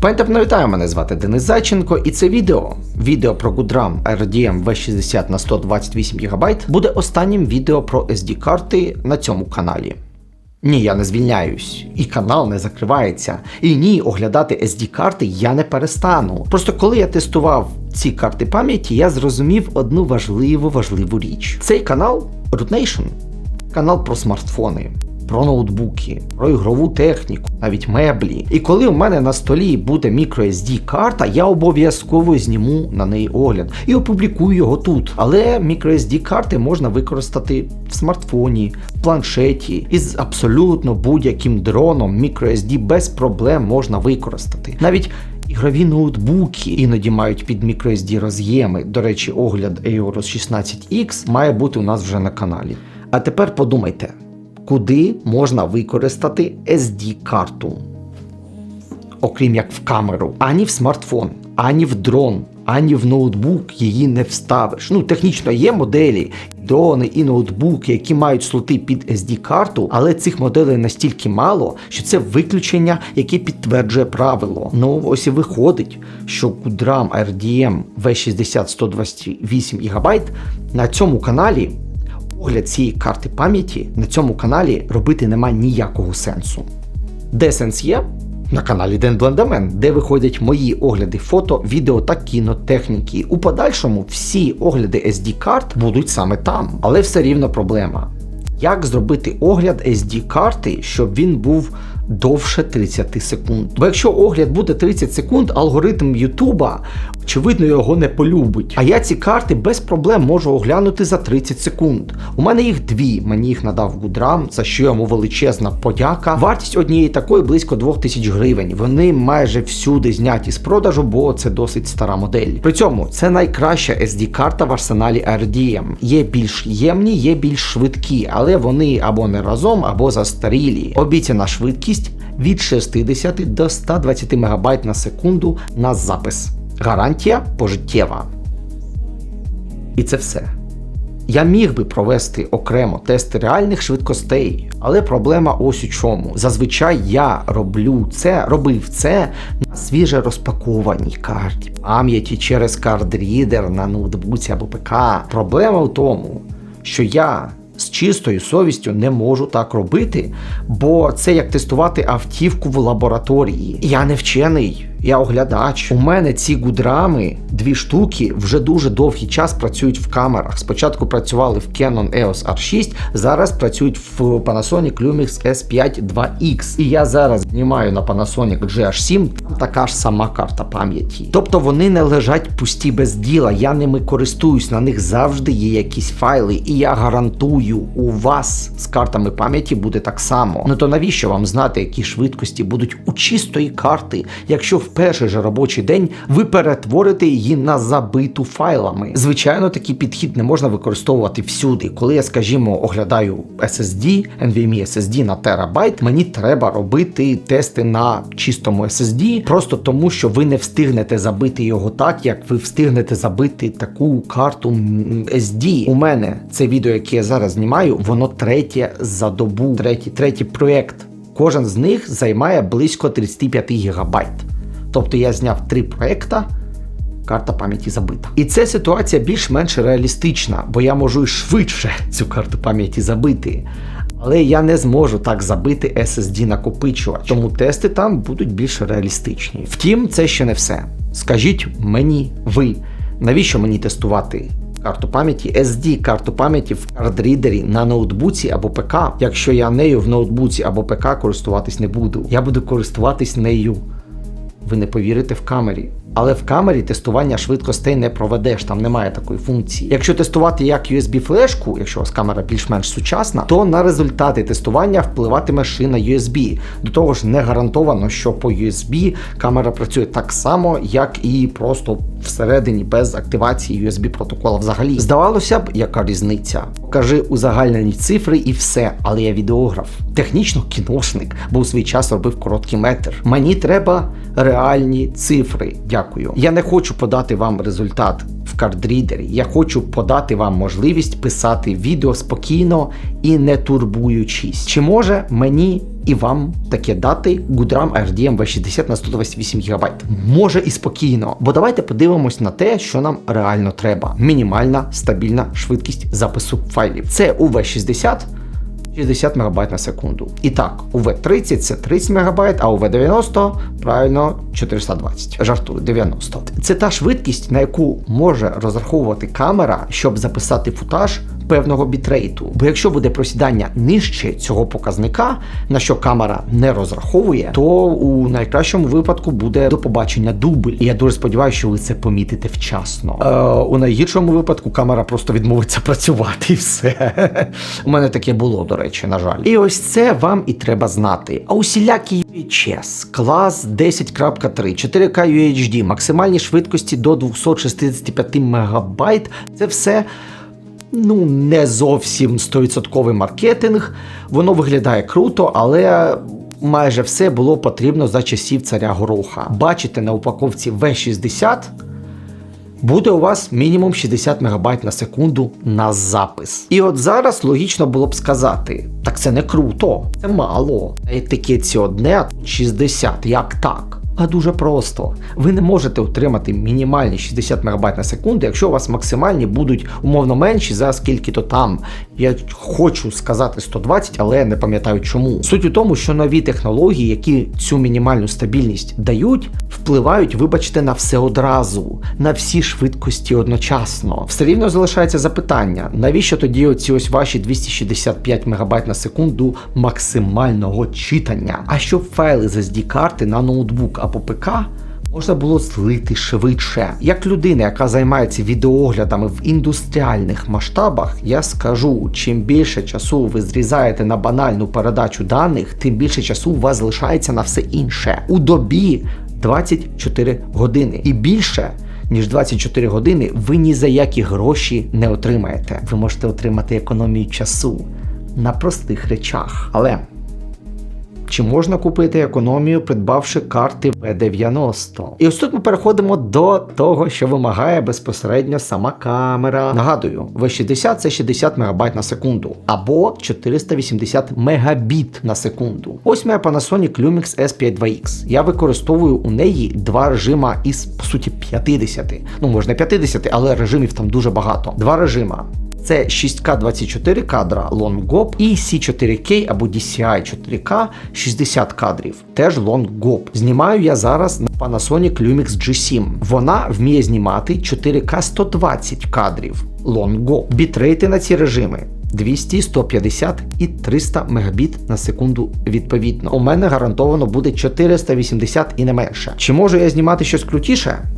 Пам'ятаю, вітаю, мене звати Денис Зайченко, і це відео. Відео про Goodram RDM V60 на 128 ГБ буде останнім відео про SD-карти на цьому каналі. Ні, я не звільняюсь, і канал не закривається. І ні, оглядати SD-карти я не перестану. Просто коли я тестував ці карти пам'яті, я зрозумів одну важливу важливу річ. Цей канал Root Nation, канал про смартфони. Про ноутбуки, про ігрову техніку, навіть меблі. І коли у мене на столі буде microSD карта, я обов'язково зніму на неї огляд і опублікую його тут. Але microSD карти можна використати в смартфоні, в планшеті із абсолютно будь-яким дроном. microSD без проблем можна використати. Навіть Ігрові ноутбуки іноді мають під microSD роз'єми. До речі, огляд EOROS 16X має бути у нас вже на каналі. А тепер подумайте, куди можна використати SD-карту? Окрім як в камеру, ані в смартфон, ані в дрон, ані в ноутбук її не вставиш. Ну, технічно є моделі, дрони і ноутбуки, які мають слоти під SD-карту, але цих моделей настільки мало, що це виключення, яке підтверджує правило. Ну ось і виходить, що Goodram RDM V60 128 ГБ на цьому каналі. Огляд цієї карти пам'яті на цьому каналі робити нема ніякого сенсу. Де сенс є? На каналі Ден Блендамен, де виходять мої огляди фото, відео та кінотехніки. У подальшому всі огляди SD карт будуть саме там, але все рівно проблема. Як зробити огляд SD карти, щоб він був довше 30 секунд? Бо якщо огляд буде 30 секунд, алгоритм Ютуба очевидно його не полюбить. А я ці карти без проблем можу оглянути за 30 секунд. У мене їх дві, мені їх надав Гудрам, за що йому величезна подяка. Вартість однієї такої близько 2000 гривень. Вони майже всюди зняті з продажу, бо це досить стара модель. При цьому це найкраща SD-карта в арсеналі RDM. Є більш ємні, є більш швидкі, але вони або не разом, або застарілі. Обіцяна швидкість від 60 до 120 МБ на секунду на запис. Гарантія пожиттєва. І це все. Я міг би провести окремо тести реальних швидкостей, але проблема ось у чому. Зазвичай я роблю це, робив це на свіже розпакованій карті пам'яті через кардрідер на ноутбуці або ПК. Проблема в тому, що я з чистою совістю не можу так робити, бо це як тестувати автівку в лабораторії. Я не вчений, я оглядач. У мене ці гудрами, дві штуки, вже дуже довгий час працюють в камерах. Спочатку працювали в Canon EOS R6, зараз працюють в Panasonic Lumix S5 2X. І я зараз знімаю на Panasonic GH7, така ж сама карта пам'яті. Тобто вони не лежать пусті без діла. Я ними користуюсь, на них завжди є якісь файли, і я гарантую, у вас з картами пам'яті буде так само. Ну то навіщо вам знати, які швидкості будуть у чистої карти, якщо в перший же робочий день ви перетворите її на забиту файлами? Звичайно, такий підхід не можна використовувати всюди. Коли я, скажімо, оглядаю SSD, NVMe SSD на терабайт, мені треба робити тести на чистому SSD, просто тому, що ви не встигнете забити його так, як ви встигнете забити таку карту SD. У мене це відео, яке я зараз знімаю, воно третє за добу, третій, третій проєкт. Кожен з них займає близько 35 гігабайт. Тобто я зняв три проекта, карта пам'яті забита. І ця ситуація більш-менш реалістична, бо я можу і швидше цю карту пам'яті забити. Але я не зможу так забити SSD накопичувач, тому тести там будуть більш реалістичні. Втім, це ще не все. Скажіть мені, ви, навіщо мені тестувати карту пам'яті, SD карту пам'яті в кардрідері на ноутбуці або ПК, якщо я нею в ноутбуці або ПК користуватись не буду. Я буду користуватись нею. Ви не повірите в камері. Але в камері тестування швидкостей не проведеш, там немає такої функції. Якщо тестувати як USB флешку, якщо у вас камера більш-менш сучасна, то на результати тестування впливатиме шина USB. До того ж, не гарантовано, що по USB камера працює так само, як і просто всередині без активації USB протокола взагалі. Здавалося б, яка різниця? Покажи узагальнені цифри і все, але я відеограф. Технічно кіношник, бо у свій час робив короткий метр. Мені треба реальні цифри. Дякую. Я не хочу подати вам результат в кардрідері. Я хочу подати вам можливість писати відео спокійно і не турбуючись. Чи може мені і вам таке дати Goodram RDM V60 на 128 ГБ. Може і спокійно, бо давайте подивимось на те, що нам реально треба. Мінімальна стабільна швидкість запису файлів. Це у V60 60 МБ на секунду. І так, у V30 це 30 МБ, а у V90 правильно 420. Жартую, 90. Це та швидкість, на яку може розраховувати камера, щоб записати футаж певного бітрейту. Бо якщо буде просідання нижче цього показника, на що камера не розраховує, то у найкращому випадку буде до побачення дубль. І я дуже сподіваюся, що ви це помітите вчасно. Е, у найгіршому випадку камера просто відмовиться працювати і все. У мене таке було, до речі, на жаль. І ось це вам і треба знати. А усілякі UHS, клас 10.3, 4K UHD, максимальні швидкості до 265 МБ, це все ну не зовсім 100% маркетинг. Воно виглядає круто, але. Майже все було потрібно за часів царя Гороха. Бачите на упаковці V60 буде у вас мінімум 60 МБ на секунду на запис. І от зараз логічно було б сказати: так це не круто, це мало. На етикетці одне, 60. Як так? А дуже просто. Ви не можете отримати мінімальні 60 МБ на секунду, якщо у вас максимальні будуть умовно менші за скільки то там. Я хочу сказати 120, але не пам'ятаю чому. Суть у тому, що нові технології, які цю мінімальну стабільність дають, впливають, вибачте, на все одразу, на всі швидкості одночасно. Все рівно залишається запитання, навіщо тоді оці ось ваші 265 МБ на секунду максимального читання? А щоб файли з SD карти на ноутбук або ПК можна було злити швидше. Як людина, яка займається відеоглядами в індустріальних масштабах, я скажу: чим більше часу ви зрізаєте на банальну передачу даних, тим більше часу у вас залишається на все інше. У добі 24 години і більше. Ніж 24 години ви ні за які гроші не отримаєте. Ви можете отримати економію часу на простих речах. Але чи можна купити економію, придбавши карти V90? І ось тут ми переходимо до того, що вимагає безпосередньо сама камера. Нагадую, V60 це 60 МБ на секунду або 480 Мегабіт на секунду. Ось моя Panasonic Lumix S52X. Я використовую у неї два режима із по суті 50. Ну можна 50, але режимів там дуже багато. Два режима. Це 6К24 кадра LongGop і C4K або DCI 4K 60 кадрів, теж LongGop. Знімаю я зараз на Panasonic Lumix G7. Вона вміє знімати 4К 120 кадрів LongGop. Бітрейти на ці режими. 200, 150 і 300 мегабіт на секунду відповідно. У мене гарантовано буде 480 і не менше. Чи можу я знімати щось крутіше?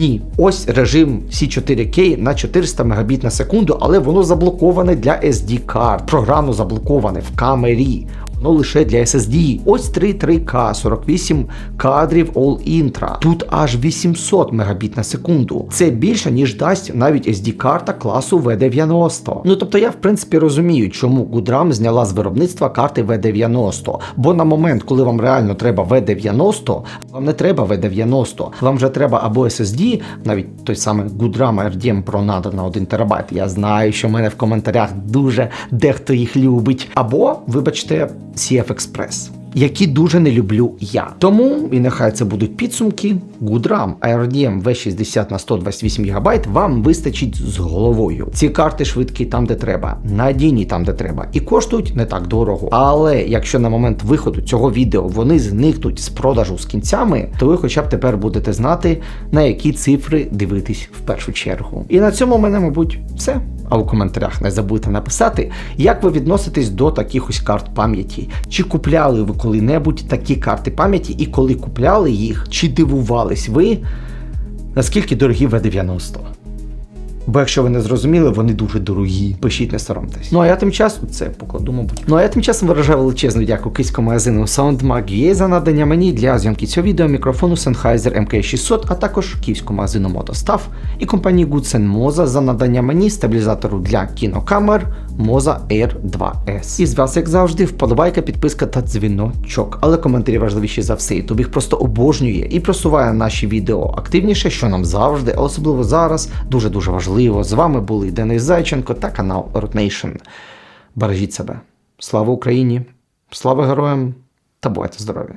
Ні, ось режим C4K на 400 Мбіт на секунду, але воно заблоковане для SD карт. Програмно заблоковане в камері. Воно лише для SSD. Ось 3.3К, 48 кадрів All Intra. Тут аж 800 Мбіт на секунду. Це більше, ніж дасть навіть SD-карта класу V90. Ну тобто я в принципі розумію, чому Goodram зняла з виробництва карти V90. Бо на момент, коли вам реально треба V90, вам не треба V90. Вам вже треба або SSD, навіть той самий Goodram RDM Pro надо на 1 ТБ. Я знаю, що в мене в коментарях дуже дехто їх любить. Або, вибачте, CF Express. Які дуже не люблю я. Тому, і нехай це будуть підсумки, Goodram ARDM V60 на 128 ГБ вам вистачить з головою. Ці карти швидкі там, де треба, надійні там, де треба, і коштують не так дорого. Але якщо на момент виходу цього відео вони зникнуть з продажу з кінцями, то ви хоча б тепер будете знати, на які цифри дивитись в першу чергу. І на цьому в мене, мабуть, все. А у коментарях не забудьте написати, як ви відноситесь до таких ось карт пам'яті. Чи купляли ви коли-небудь такі карти пам'яті, і коли купляли їх, чи дивувались ви, наскільки дорогі V90? Бо якщо ви не зрозуміли, вони дуже дорогі. Пишіть, не соромтесь. Ну а я тим часом це покладу, мабуть. Ну а я тим часом виражаю величезну дяку київському магазину SoundMag.ua за надання мені для зйомки цього відео мікрофону Sennheiser MK600, а також київському магазину Motostav і компанії Goodsen Moza за надання мені стабілізатору для кінокамер Moza Air 2S. І з вас, як завжди, вподобайка, підписка та дзвіночок. Але коментарі важливіші за все. Ютуб їх просто обожнює і просуває наші відео активніше, що нам завжди, а особливо зараз, дуже дуже важливо. З вами були Денис Зайченко та канал Rotation. Бережіть себе. Слава Україні! Слава героям та бувайте здорові!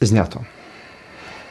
Знято.